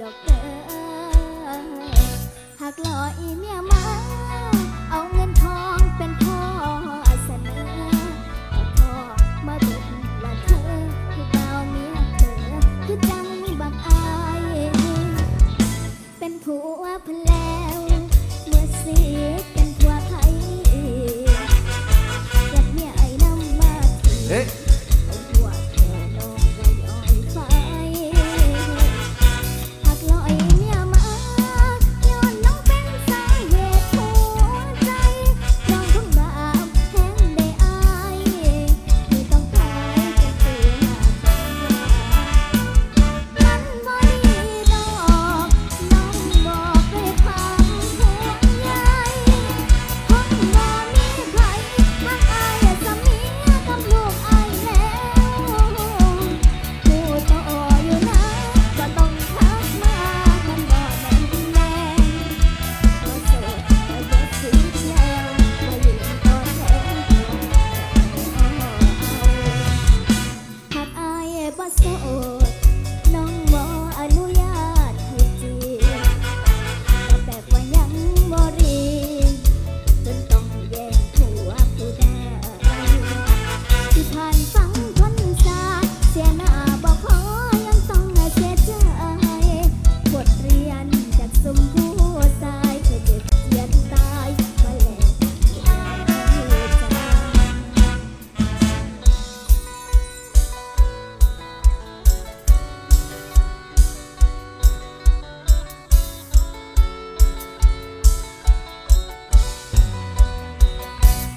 ดอกเด้อหากลอยเมียมา เอาเงินทองเป็นพ่อเสนอแต่พ่อมาเบิดล่าเธอคือเบาเมียเธอคือจังบางอาย เป็นผัวพนแล้วเมื่อเสียกันผัวไทยกับเมียไอ้น้ำมาที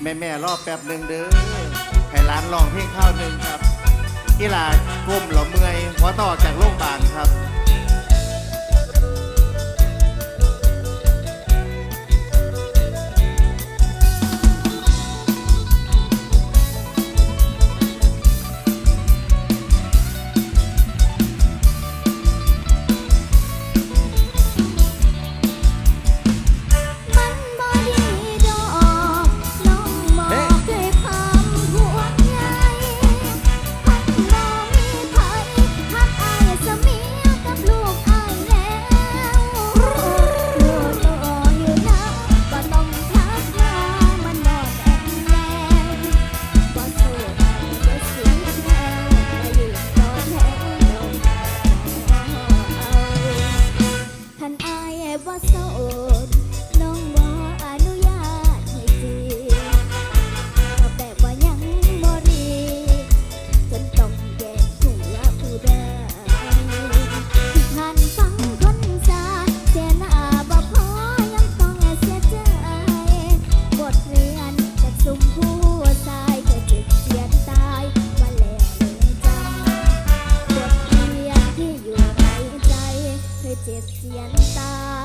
แม่แม่รอบแป๊บหนึ่งเด้อให้ร้านลองเพลงข้าวหนึ่งครับอีหลาก้มเหล่อเมื่อยหัวต่อใจ เจ็บเสียนตา